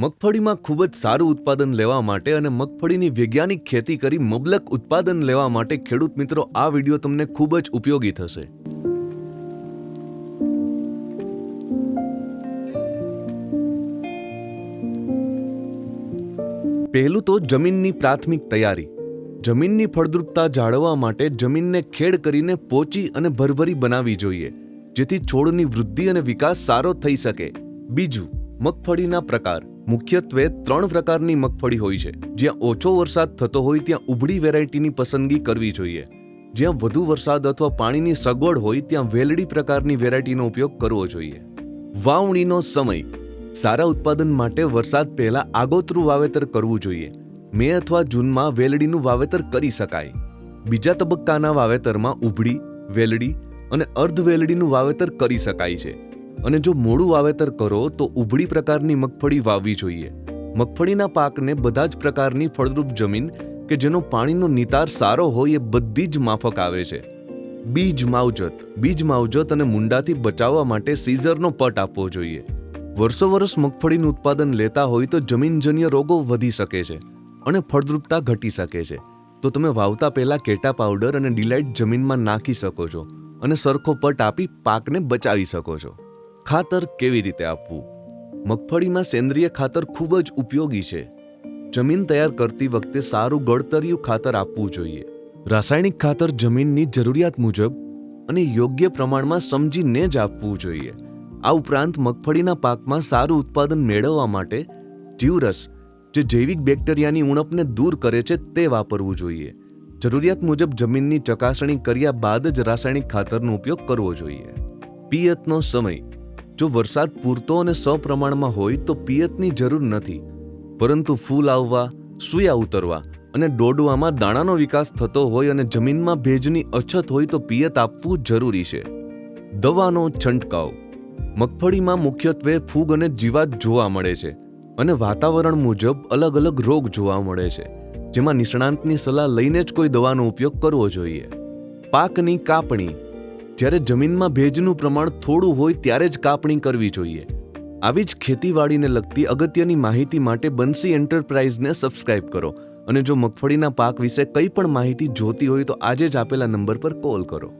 મગફળીમાં ખૂબ જ સારું ઉત્પાદન લેવા માટે અને મગફળીની વૈજ્ઞાનિક ખેતી કરી મબલક ઉત્પાદન લેવા માટે ખેડૂત મિત્રો, આ વીડિયો તમને ખૂબ જ ઉપયોગી થશે. પહેલું તો જમીનની પ્રાથમિક તૈયારી. જમીનની ફળદ્રુપતા જાળવવા માટે જમીનને ખેડ કરીને પોચી અને ભરભરી બનાવવી જોઈએ, જેથી છોડની વૃદ્ધિ અને વિકાસ સારો થઈ શકે. બીજું, મગફળીના પ્રકાર. મુખ્યત્વે ત્રણ પ્રકારની મગફળી હોય છે. જ્યાં ઓછો વરસાદ થતો હોય ત્યાં ઉભળી વેરાયટીની પસંદગી કરવી જોઈએ. જ્યાં વધુ વરસાદ અથવા પાણીની સગવડ હોય ત્યાં વેલડી પ્રકારની વેરાયટીનો ઉપયોગ કરવો જોઈએ. વાવણીનો સમય. સારા ઉત્પાદન માટે વરસાદ પહેલા આગોતરું વાવેતર કરવું જોઈએ. મે અથવા જૂનમાં વેલડીનું વાવેતર કરી શકાય. બીજા તબક્કાના વાવેતરમાં ઉભડી વેલડી અને અર્ધ વેલડીનું વાવેતર કરી શકાય છે. અને જો મોડું વાવેતર કરો તો ઉભળી પ્રકારની મગફળી વાવવી જોઈએ. મગફળીના પાકને બધા જ પ્રકારની ફળદ્રુપ જમીન કે જેનો પાણીનો નિતાર સારો હોય એ બધી જ માફક આવે છે. બીજ માવજત બીજ માવજત અને મુંડાથી બચાવવા માટે સીઝરનો પટ આપવો જોઈએ. વર્ષો વર્ષ મગફળીનું ઉત્પાદન લેતા હોય તો જમીનજન્ય રોગો વધી શકે છે અને ફળદ્રુપતા ઘટી શકે છે. તો તમે વાવતા પહેલા કેટા પાવડર અને ડિલાઇટ જમીનમાં નાખી શકો છો અને સરખો પટ આપી પાકને બચાવી શકો છો. ખાતર કેવી રીતે આપવું? મગફળીમાં સેન્દ્રિય ખાતર ખૂબ જ ઉપયોગી છે. જમીન તૈયાર કરતી વખતે સારું ગળતરિયું ખાતર આપવું જોઈએ. રાસાયણિક ખાતર જમીનની જરૂરિયાત મુજબ અને યોગ્ય પ્રમાણમાં સમજીને જ આપવું જોઈએ. આ ઉપરાંત મગફળીના પાકમાં સારું ઉત્પાદન મેળવવા માટે જીવરસ જે જૈવિક બેક્ટેરિયાની ઉણપને દૂર કરે છે તે વાપરવું જોઈએ. જરૂરિયાત મુજબ જમીનની ચકાસણી કર્યા બાદ જ રાસાયણિક ખાતરનો ઉપયોગ કરવો જોઈએ. પિયતનો સમય જો વરસાદ પૂરતો અને સપ્રમાણમાં હોય તો પિયતની જરૂર નથી. પરંતુ ફૂલ આવવા, સૂયા ઉતરવા અને ડોડવામાં દાણાનો વિકાસ થતો હોય અને જમીનમાં ભેજની અછત હોય તો પિયત આપવું જરૂરી છે. દવાનો છંટકાવ. મગફળીમાં મુખ્યત્વે ફૂગ અને જીવાત જોવા મળે છે અને વાતાવરણ મુજબ અલગ અલગ રોગ જોવા મળે છે, જેમાં નિષ્ણાંતની સલાહ લઈને જ કોઈ દવાનો ઉપયોગ કરવો જોઈએ. પાકની કાપણી. જ્યારે જમીનમાં ભેજનું પ્રમાણ થોડું હોય ત્યારે જ કાપણી કરવી જોઈએ. આવી જ ખેતીવાડીને લગતી અગત્યની માહિતી માટે બંસી એન્ટરપ્રાઇઝને સબસ્ક્રાઇબ કરો અને જો મગફળીના પાક વિશે કંઈ પણ માહિતી જોતી હોય તો આજે જ આપેલા નંબર પર કોલ કરો.